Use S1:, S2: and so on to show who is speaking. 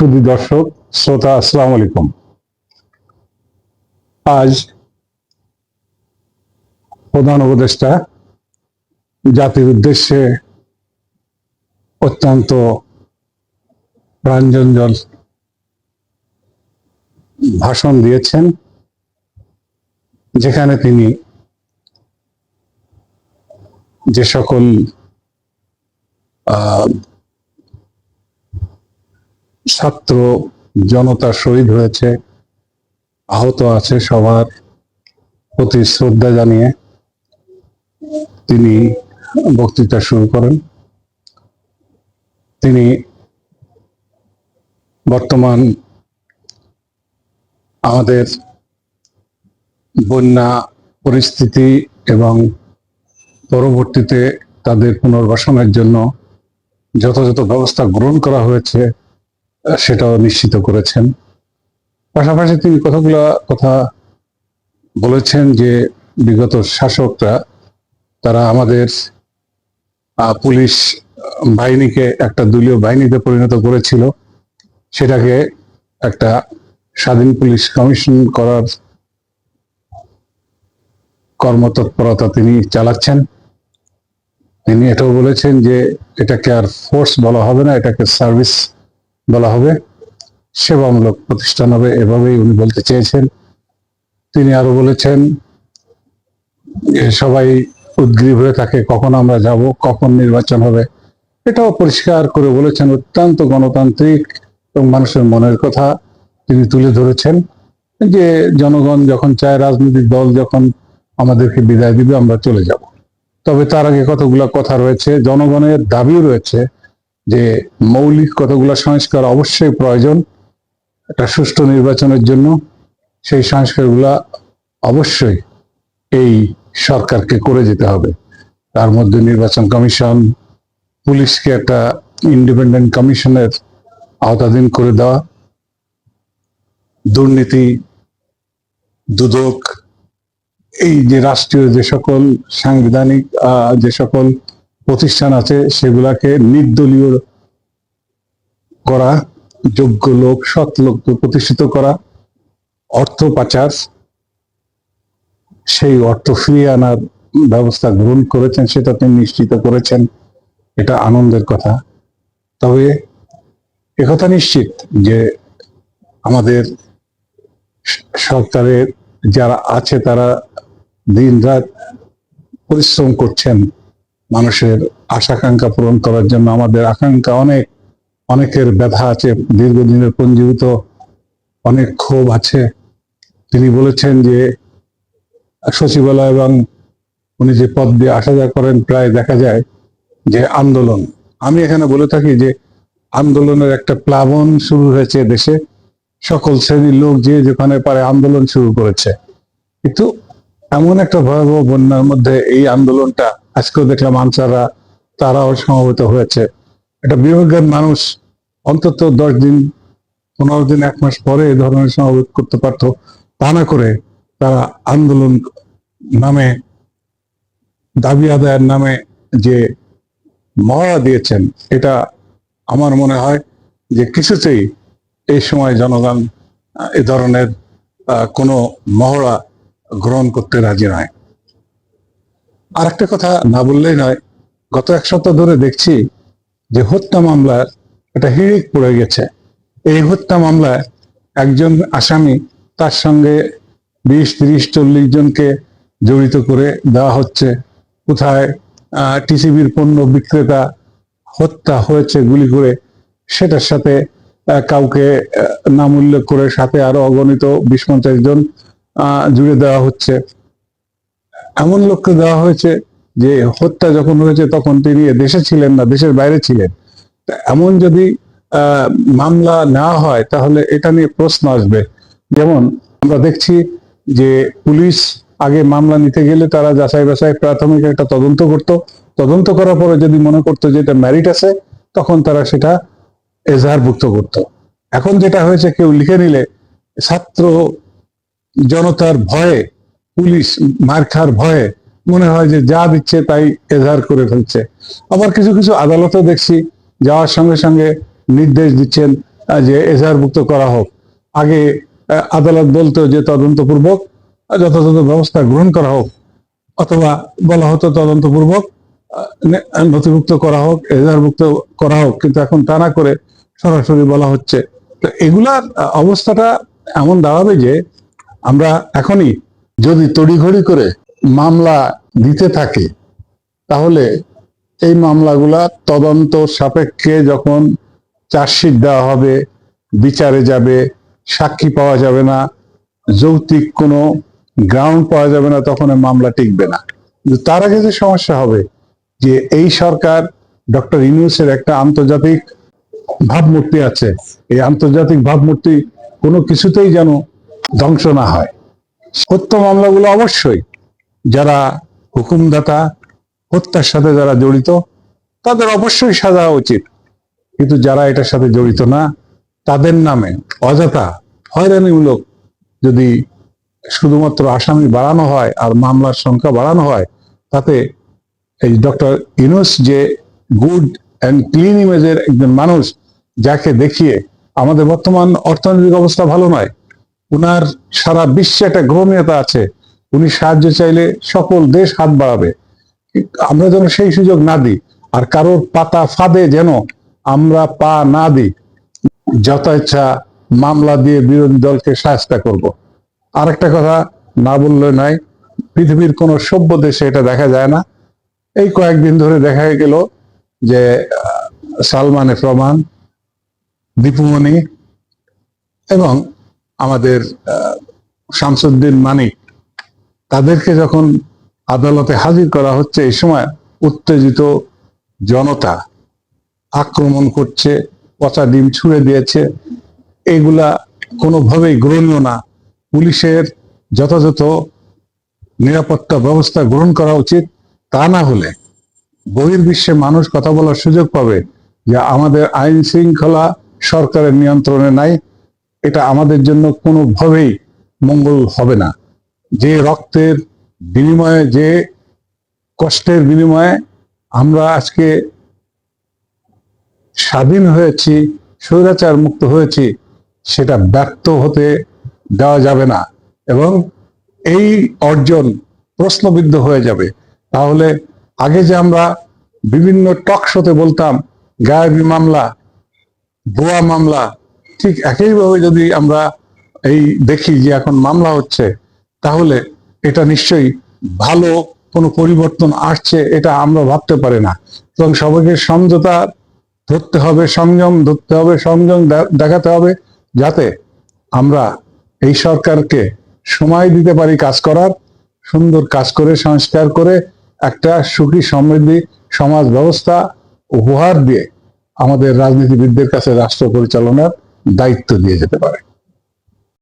S1: সুদী দর্শক, শ্রোতা, আসসালামু আলাইকুম। আজ প্রধান উপদেষ্টা জাতির উদ্দেশ্যে অত্যন্ত প্রাঞ্জঞ্জল ভাষণ দিয়েছেন, যেখানে তিনি যে সকল ছাত্র জনতা শহীদ হয়েছে, আহত আছে সবার প্রতি শ্রদ্ধা জানিয়ে তিনি বক্তৃতা শুরু করেন। তিনি বর্তমান আমাদের বন্যা পরিস্থিতি এবং পরবর্তীতে তাদের পুনর্বাসনের জন্য যথাযথ ব্যবস্থা গ্রহণ করা হয়েছে। সেটাও নিশ্চিত করেছেন। পাশাপাশি তিনি কতগুলা কথা বলেছেন যে বিগত শাসকরা, তারা আমাদের পুলিশ বাহিনীকে একটা দলীয় বাহিনীতে পরিণত করেছিল। সেটাকে একটা স্বাধীন পুলিশ কমিশন করার কর্মতৎপরতা তিনি চালাচ্ছেন। তিনি এটাও বলেছেন যে এটাকে আর ফোর্স বলা হবে না, এটাকে সার্ভিস বলা হবে। সেবামূলক প্রতিষ্ঠান হবে, এভাবেই উনি বলতে চেয়েছেন। তিনি আরও বলেছেন সবাই উদ্গ্রীব হয়ে থাকে, কখন আমরা যাব, কখন নির্বাচন হবে, এটাও পরিষ্কার করে বলেছেন অত্যন্ত গণতান্ত্রিক এবং মানুষের মনের কথা তিনি তুলে ধরেছেন যে জনগণ যখন চায় রাজনৈতিক দল যখন আমাদেরকে বিদায় দিবে, আমরা চলে যাব। তবে তার আগে কতগুলা কথা রয়েছে, জনগণের দাবিও রয়েছে। যে মৌলিক কতগুলা সংস্কার অবশ্যই প্রয়োজন একটা সুষ্ঠু নির্বাচনের জন্য, সেই সংস্কারগুলা অবশ্যই এই সরকারকে করে যেতে হবে। তার মধ্যে নির্বাচন কমিশন, পুলিশকে একটা ইন্ডিপেন্ডেন্ট কমিশনের আওতাধীন করে দেওয়া, দুর্নীতি, দুদক, এই যে রাষ্ট্রীয় যে সকল সাংবিধানিক যে সকল প্রতিষ্ঠান আছে, সেগুলাকে নির্দলীয় করা, যোগ্য লোক, সৎ লোককে প্রতিষ্ঠিত করা, অর্থ পাচার, সেই অর্থ ফিরিয়ে আনার ব্যবস্থা গ্রহণ করেছেন, সেটা তিনি নিশ্চিত করেছেন, এটা আনন্দের কথা। তবে একথা নিশ্চিত যে আমাদের সরকারের যারা আছে, তারা দিন রাত পরিশ্রম করছেন মানুষের আশাকাঙ্ক্ষা পূরণ করার জন্য আমাদের আকাঙ্ক্ষা অনেক, অনেকের ব্যথা আছে, দীর্ঘদিনের পঞ্জীভূত অনেক ক্ষোভ আছে। তিনি বলেছেন যে সচিবালয় এবং উনি যে পদ দিয়ে আসা যাওয়া করেন, প্রায় দেখা যায় যে আন্দোলন। আমি এখানে বলে থাকি যে আন্দোলনের একটা প্লাবন শুরু হয়েছে দেশে। সকল শ্রেণির লোক যে যেখানে পারে আন্দোলন শুরু করেছে। কিন্তু এমন একটা ভয়াবহ বন্যার মধ্যে এই আন্দোলনটা আজকেও দেখলাম আনসাররা, তারাও সমবেত হয়েছে। এটা বিভাগের মানুষ অন্তত দশ দিন, পনেরো দিন, এক মাস পরে এই ধরনের সমাবেশ করতে পারতো, তা না করে তারা আন্দোলন নামে, দাবি আদায়ের নামে যে মহড়া দিয়েছেন, এটা আমার মনে হয় যে কিছুতেই এই সময় জনগণ এ ধরনের কোনো মহড়া গ্রহণ করতে রাজি নয়। আর একটা কথা না বললেই নয়, গত এক সপ্তাহ ধরে দেখছি যে হত্যা মামলার একটা হিড়িক পড়ে গেছে। এই হত্যা মামলায় একজন আসামি তার সঙ্গে বিশ, তিরিশ, চল্লিশ জনকে জড়িত করে দেওয়া হচ্ছে। কোথায় টিসিবির পণ্য বিক্রেতা হত্যা হয়েছে গুলি করে, সেটার সাথে কাউকে নাম উল্লেখ করে সাথে আরও অগণিত বিশ পঞ্চাশ জন জুড়ে দেওয়া হচ্ছে। এমন লোককে দেওয়া হয়েছে যে হত্যা যখন হয়েছে তখন তিনি দেশে ছিলেন না, দেশের বাইরে ছিলেন। এমন যদি মামলা নেওয়া হয় তাহলে এটা নিয়ে প্রশ্ন আসবে। যেমন আমরা দেখছি যে পুলিশ আগে মামলা নিতে গেলে তারা যাচাই বাছাই প্রাথমিক একটা তদন্ত করত। তদন্ত করার পরে যদি মনে করতো যে এটা ম্যারিট আছে, তখন তারা সেটা এজাহারভুক্ত করত। এখন যেটা হয়েছে কেউ লিখে নিলে ছাত্র জনতার ভয়ে পুলিশ মার খাওয়ার ভয়ে মনে হয় যে যা দিচ্ছে তাই এজাহার করে ফেলছে। আবার কিছু কিছু আদালতও দেখছি যাওয়ার সঙ্গে সঙ্গে নির্দেশ দিচ্ছেন যে এজাহারভুক্ত করা হোক। আগে আদালত বলতো যে তদন্তপূর্বক যথাযথ ব্যবস্থা গ্রহণ করা হোক, অথবা বলা হতো তদন্তপূর্বক নথিভুক্ত করা হোক, এজাহারভুক্ত করা হোক, কিন্তু এখন তা না করে সরাসরি বলা হচ্ছে। তো এগুলার অবস্থাটা এমন দাঁড়াবে যে আমরা এখনই যদি তড়িঘড়ি করে মামলা দিতে থাকে, তাহলে এই মামলাগুলা তদন্ত সাপেক্ষে যখন চার্জশিট দেওয়া হবে, বিচারে যাবে, সাক্ষী পাওয়া যাবে না, যৌক্তিক কোনো গ্রাউন্ড পাওয়া যাবে না, তখন মামলা টিকবে না। তার আগে যে সমস্যা হবে, যে এই সরকার ডক্টর ইউনুসের একটা আন্তর্জাতিক ভাবমূর্তি আছে। এই আন্তর্জাতিক ভাবমূর্তি কোনো কিছুতেই যেন ধ্বংস না হয়। হত্যা মামলাগুলো অবশ্যই যারা হুকুমদাতা, হত্যার সাথে যারা জড়িত, তাদের অবশ্যই সাজা উচিত। কিন্তু যারা এটার সাথে জড়িত না, তাদের নামে অযথা হয়রানিমূলক যদি শুধুমাত্র আসামি বাড়ানো হয় আর মামলার সংখ্যা বাড়ানো হয়, তাতে এই ডক্টর ইনুস যে গুড অ্যান্ড ক্লিন ইমেজের একজন মানুষ, যাকে দেখিয়ে আমাদের বর্তমান অর্থনৈতিক অবস্থা ভালো নয় উনার সারা বিশ্বে একটা গ্রহণীয়তা আছে। উনি সাহায্য চাইলে সকল দেশ হাত বাড়াবে। আমরা যেন সেই সুযোগ না দিই আর কারোর পাতা ফাঁদে যেন আমরা পা না দিই। যত ইচ্ছা মামলা দিয়ে বিরোধী দলকে সাহায্য করব। আরেকটা কথা না বললে নয়, পৃথিবীর কোন সভ্য দেশে এটা দেখা যায় না। এই কয়েকদিন ধরে দেখা গেল যে, সালমানে প্রমাণ দীপুমণি এবং আমাদের শামসুদ্দিন মানিক, তাদেরকে যখন আদালতে হাজির করা হচ্ছে, এই সময় উত্তেজিত জনতা আক্রমণ করছে, পচা ডিম ছুঁড়ে দিয়েছে। এগুলা কোনোভাবেই গ্রহণীয় না। পুলিশের যথাযথ নিরাপত্তা ব্যবস্থা গ্রহণ করা উচিত। তা না হলে বহির্বিশ্বে মানুষ কথা বলার সুযোগ পাবে যে আমাদের আইন শৃঙ্খলা সরকারের নিয়ন্ত্রণে নাই। এটা আমাদের জন্য কোনোভাবেই মঙ্গল হবে না। যে রক্তের বিনিময়ে, যে কষ্টের বিনিময়ে আমরা আজকে স্বাধীন হয়েছি, স্বৈরাচার মুক্ত হয়েছি, সেটা ব্যর্থ হতে দেওয়া যাবে না এবং এই অর্জন প্রশ্নবিদ্ধ হয়ে যাবে। তাহলে আগে যে আমরা বিভিন্ন টক শোতে বলতাম, গায়েবী মামলা ভুয়া মামলা ঠিক একইভাবে যদি আমরা এই দেখি যে এখন মামলা হচ্ছে, তাহলে এটা নিশ্চয়ই ভালো কোনো পরিবর্তন আসছে, এটা আমরা ভাবতে পারি না। এবং সবাইকে সমঝোতা ধরতে হবে, সংযম ধরতে হবে, সংযম দেখাতে হবে, যাতে আমরা এই সরকারকে সময় দিতে পারি কাজ করার, সুন্দর কাজ করে, সংস্কার করে, একটা সুখী সমৃদ্ধি সমাজ ব্যবস্থা উপহার দিয়ে আমাদের রাজনীতিবিদদের কাছে রাষ্ট্র পরিচালনার দায়িত্ব দিয়ে যেতে পারে।